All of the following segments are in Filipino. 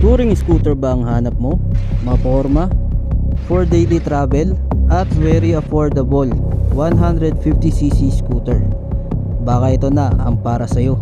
Touring scooter ba ang hanap mo? Maporma? For daily travel? At very affordable 150cc scooter Baka ito na ang para sa'yo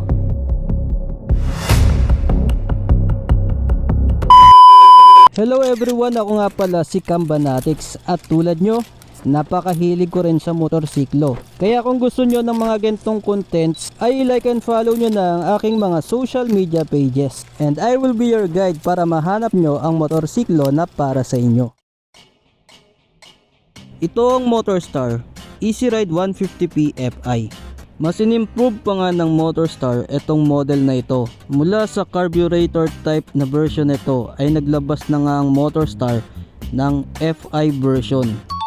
Hello everyone, ako nga pala si Cambanatics at tulad nyo, napakahilig ko rin sa motorsiklo. Kaya kung gusto nyo ng mga gantong contents, ay like and follow nyo na ang aking mga social media pages. And I will be your guide para mahanap nyo ang motorsiklo na para sa inyo. Ito ang Motorstar Easy Ride 150p Fi. Mas in-improve pa nga ng Motorstar itong model na ito. Mula sa carburetor type na version nito ay naglabas na nga ang Motorstar ng Fi version.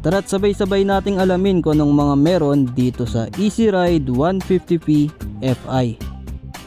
Tara't sabay-sabay nating alamin kung anong mga meron dito sa Easy Ride 150p Fi.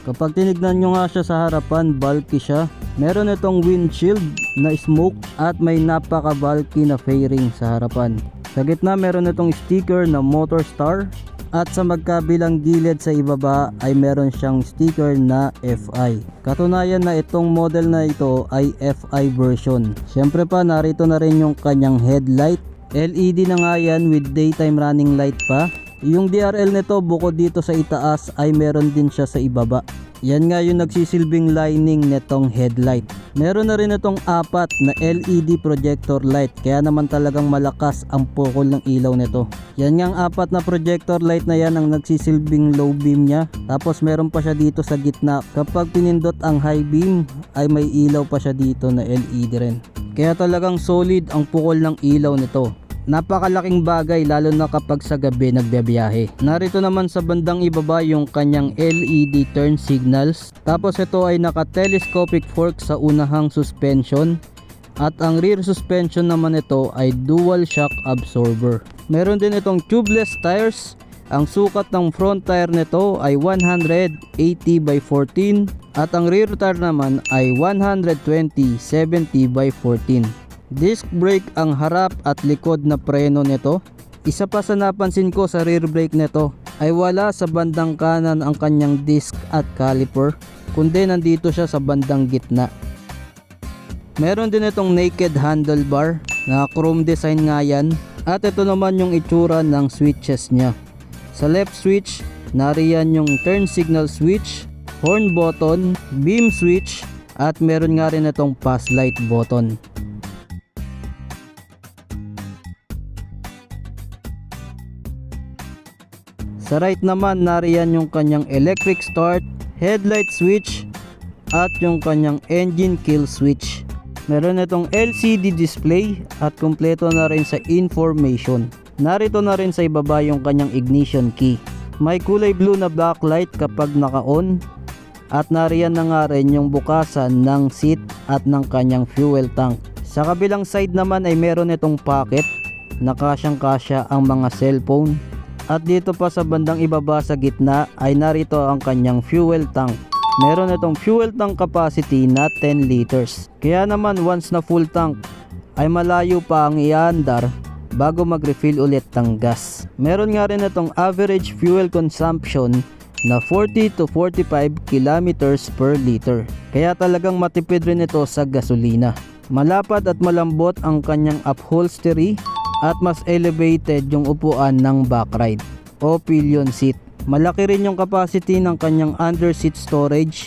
Kapag tinignan nyo nga siya sa harapan, bulky siya. Meron itong windshield na smoke at may napaka-bulky na fairing sa harapan. Sa gitna meron itong sticker na Motorstar at sa magkabilang gilid sa ibaba ay meron siyang sticker na FI. Katunayan na itong model na ito ay FI version. Siyempre pa narito na rin yung kanyang headlight. LED na nga yan with daytime running light pa. Yung DRL nito bukod dito sa itaas ay meron din siya sa ibaba. Yan nga yung nagsisilbing lining netong headlight. Meron na rin itong apat na LED projector light kaya naman talagang malakas ang pukol ng ilaw nito. Yan nga ang apat na projector light na yan ang nagsisilbing low beam niya. Tapos meron pa siya dito sa gitna. Kapag pinindot ang high beam ay may ilaw pa siya dito na LED rin. Kaya talagang solid ang pukol ng ilaw nito. Napakalaking bagay lalo na kapag sa gabi nagbibiyahe. Narito naman sa bandang ibaba yung kanyang LED turn signals. Tapos ito ay naka-telescopic fork sa unahang suspension. At ang rear suspension naman ito ay dual shock absorber. Meron din itong tubeless tires. Ang sukat ng front tire nito ay 180 by 14 at ang rear tire naman ay 120 70 by 14. Disc brake ang harap at likod na preno nito. Isa pa sa napansin ko sa rear brake nito ay wala sa bandang kanan ang kanyang disc at caliper kundi nandito siya sa bandang gitna. Meron din itong naked handlebar na chrome design nga yan at ito naman yung itsura ng switches niya. Sa left switch, nariyan yung turn signal switch, horn button, beam switch at meron nga rin itong pass light button. Sa right naman, nariyan yung kanyang electric start, headlight switch, at yung kanyang engine kill switch. Meron itong LCD display at kumpleto na rin sa information. Narito na rin sa ibaba yung kanyang ignition key. May kulay blue na backlight kapag naka-on at nariyan na nga rin yung bukasan ng seat at ng kanyang fuel tank. Sa kabilang side naman ay meron itong pocket na kasyang kasya ang mga cellphone at dito pa sa bandang ibaba sa gitna ay narito ang kanyang fuel tank. Meron itong fuel tank capacity na 10 liters. Kaya naman once na full tank ay malayo pa ang iandar bago mag-refill ulit ng gas. Meron nga rin itong average fuel consumption na 40 to 45 kilometers per liter. Kaya talagang matipid rin ito sa gasolina. Malapad at malambot ang kanyang upholstery at mas elevated yung upuan ng backride o pillion seat. Malaki rin yung capacity ng kanyang under seat storage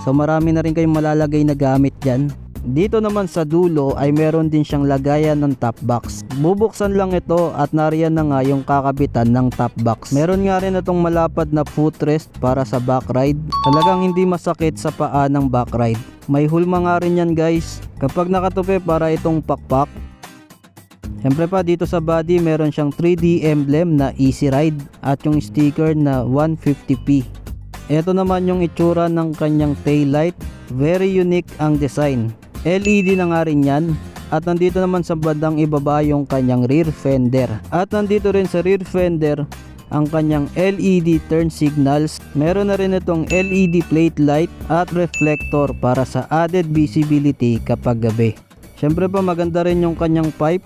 so marami na rin kayong malalagay na gamit dyan. Dito naman sa dulo ay meron din siyang lagayan ng top box. Bubuksan lang ito at nariyan na nga yung kakabitan ng top box. Meron nga rin itong malapad na footrest para sa backride. Talagang hindi masakit sa paa ng backride. May hulma nga rin yan guys. Kapag nakatupi para itong pakpak, Siyempre pa dito sa body meron siyang 3D emblem na Easy Ride at yung sticker na 150p. Ito naman yung itsura ng kanyang taillight. Very unique ang design. LED na nga rin yan. At nandito naman sa bandang ibaba yung kanyang rear fender. At nandito rin sa rear fender ang kanyang LED turn signals. Meron na rin itong LED plate light at reflector para sa added visibility kapag gabi. Siyempre pa maganda rin yung kanyang pipe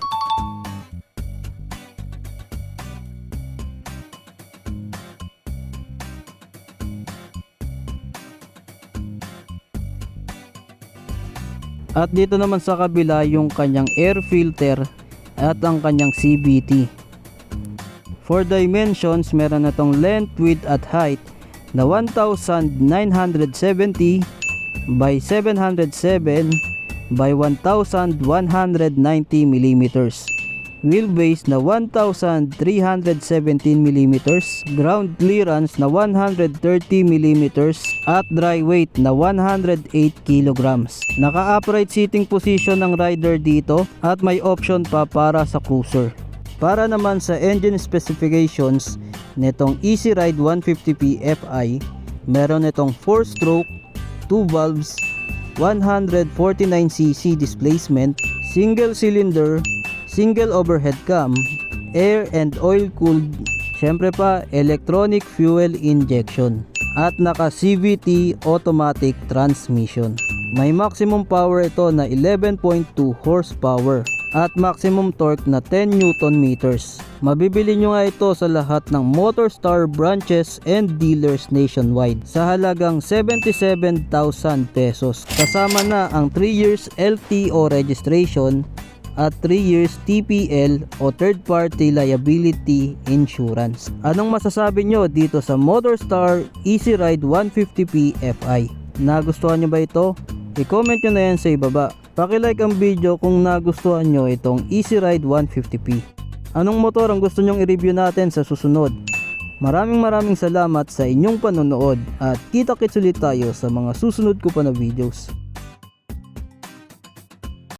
At dito naman sa kabila yung kanyang air filter at ang kanyang CVT. For dimensions, meron na length, width at height na 1,970 by 707 by 1,190 mm. Wheelbase na 1,317 mm, ground clearance na 130 mm at dry weight na 108 kg. Naka-upright sitting position ng rider dito at may option pa para sa cruiser. Para naman sa engine specifications nitong Easy Ride 150p Fi, meron itong 4-stroke, 2 valves, 149cc displacement, single cylinder, single overhead cam, air and oil cooled, syempre pa electronic fuel injection at naka CVT automatic transmission. May maximum power ito na 11.2 horsepower at maximum torque na 10 Newton meters. Mabibili nyo nga ito sa lahat ng Motorstar branches and dealers nationwide sa halagang 77,000 pesos. Kasama na ang 3 years LTO registration at 3 years TPL o third party liability insurance. Anong masasabi nyo dito sa Motorstar Easy Ride 150p Fi? Nagustuhan nyo ba ito? I-comment nyo na yan sa ibaba. Pakilike ang video kung nagustuhan nyo itong Easy Ride 150p. Anong motor ang gusto nyong i-review natin sa susunod? Maraming maraming salamat sa inyong panonood at kita-kits ulit tayo sa mga susunod ko pa na videos.